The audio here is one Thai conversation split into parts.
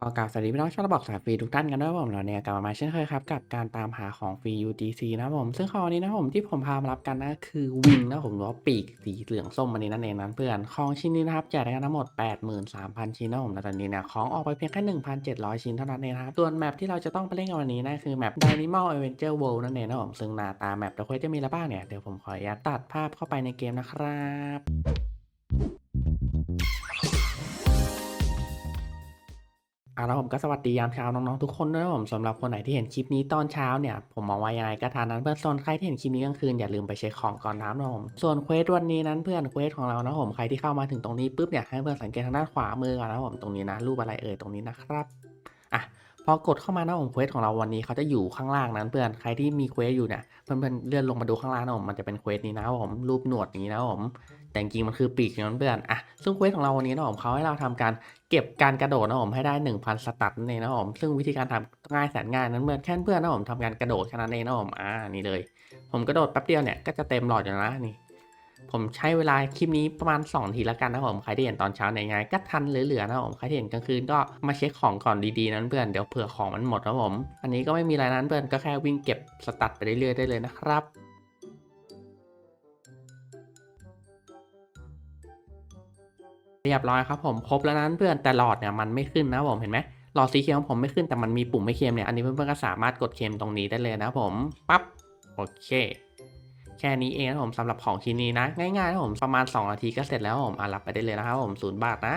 ก็กราบสวัสดีพี่น้องชาวระบบสายฟรีทุกท่านกันด้วยผมเราเนี่ยกลับมาเช่นเคยครับกับการตามหาของฟรี UGC นะผม ซึ่งของวันนี้นะผมที่ผมพามารับกันนะคือวิงนะผมหรือว่าปีกสีเหลืองส้มอันนี้นั่นเองนั้นเพื่อนของชิ้นนี้นะครับแจกได้กันทั้งหมด 83,000 ชิ้นนะผมและตอนนี้เนี่ยของออกไปเพียงแค่ 1,700 ชิ้นเท่านั้นเองนะครับส่วนแมปที่เราจะต้องไปเล่นกันวันนี้นะคือแมป Dynamo Adventure World นั่นเองนะผมซึ่งหน้าตาแมปเดอะเควสจะมีอะไรบ้างเนี่ยเดี๋ยวผมขออนุญาตตัดภาพเข้าไปในเกมนะครับ อ่าแล้วผมก็สวัสดียามเช้าน้องๆทุกคนด้วยผมสำหรับคนไหนที่เห็นคลิปนี้ตอนเช้าเนี่ยผมมองว่ายังไงก็ทานนั้นเพื่อนส่วนใครที่เห็นคลิปนี้กลางคืนอย่าลืมไปเช็คของก่อนน้ำนะผมส่วนเควสวันนี้นั้นเพื่อนเควสของเรานะผมใครที่เข้ามาถึงตรงนี้ปุ๊บเนี่ยให้เพื่อนสังเกตทางด้านขวามือก่อนนะผมตรงนี้นะรูปอะไรเอ่ยตรงนี้นะครับอะ พอกดเข้ามานะผมเควสของเราวันนี้เขาจะอยู่ข้างล่างนั้นเพื่อนใครที่มีเควสอยู่เนี่ยเพื่อนๆเลื่อนลงมาดูข้างล่างนะผมมันจะเป็นเควสนี้นะผมรูปหนวดนี้นะผมแต่จริงมันคือปีกนั้นเพื่อนอะซึ่งเควสของเราวันนี้นะผมเขาให้เราทำการเก็บการกระโดดนะผมให้ได้ 1,000 สตัตนั่นเองนะผมซึ่งวิธีการทำง่ายแสนง่ายนั้นเพื่อนแค่เพื่อนนะผมทำการกระโดดแค่นั้นเองนะผมอ่านี่เลย ผมกระโดดแป๊บเดียวเนี่ยก็จะเต็มหลอดอยู่นะนี่ ผมใช้เวลาคลิปนี้ประมาณ2ทีละกันนะผมใครที่เห็นตอนเช้าเนี่ยยังไงก็ทันเหลือๆนะผมใครที่เห็นกลางคืนก็มาเช็คของก่อนดีๆนั้นเพื่อนเดี๋ยวเผื่อของมันหมดนะผม อันนี้ก็ไม่มีอะไรนั้นเพื่อนก็แค่วิ่งเก็บสตัตไปเรื่อยๆได้เลยนะครับเรียบร้อยครับผมครบแล้วนั้นเพื่อนแต่หลอดเนี่ยมันไม่ขึ้นนะผมเห็นไหมหลอดสีเขียวของผมไม่ขึ้นแต่มันมีปุ่มไม่เค็มเนี่ยอันนี้เพื่อนๆก็สามารถกดเค็มตรงนี้ได้เลยนะผมปั๊บโอเค แค่นี้เองนะผมสำหรับของชิ้นนี้นะ ง่ายๆนะผมประมาณ 2 นาทีก็เสร็จแล้วผมอะรับไปได้เลยนะครับผมศูนย์บาทนะ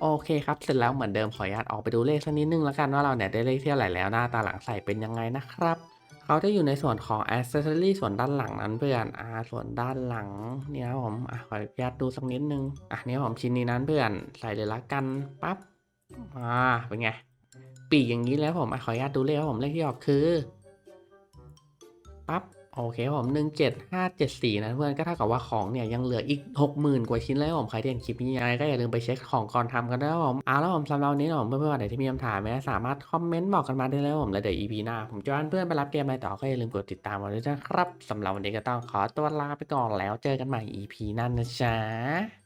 โอเคครับ เสร็จแล้วเหมือนเดิมขออนุญาตออกไปดูเลขสักนิดนึงแล้วกันว่าเราเนี่ยได้เลขเท่าไหร่แล้วหน้าตาหลังใส่เป็นยังไงนะครับ เขาจะอยู่ในส่วนของ accessory ส่วนด้านหลังนั้นเพื่อนอ่าส่วนด้านหลังเนี่ยครับผมอะขออนุญาตดูสักนิดนึงอะเนี่ยผมชิ้นนี้นั้นเพื่อนใส่เลยละกันปั๊บอ่าเป็นไงปีกอย่างนี้แล้วผมอะขออนุญาตดูเลขครับผมเลขที่ออกคือปั๊บ โอเคผมหนึ่งเจ็ดห้าเจ็ดสี่นะเพื่อนก็เท่ากับว่าของเนี่ยยังเหลืออีกหกหมื่นกว่าชิ้นเลยครับผมใครที่เห็นคลิปนี้ยังไงก็อย่าลืมไปเช็คของก่อนทำกันนะครับผมเอาแล้วผมสำหรับวันนี้นะผมเพื่อนๆคนไหนที่มีคำถามนะสามารถคอมเมนต์บอกกันมาได้เลยผมแล้วเดี๋ยว EP หน้า ผมจะชวนเพื่อนไปรับเกมอะไรต่อก็อย่าลืมกดติดตามมาด้วยนะครับสำหรับวันนี้ก็ต้องขอตัวลาไปก่อนแล้วเจอกันใหม่ EP หน้านะจ๊ะ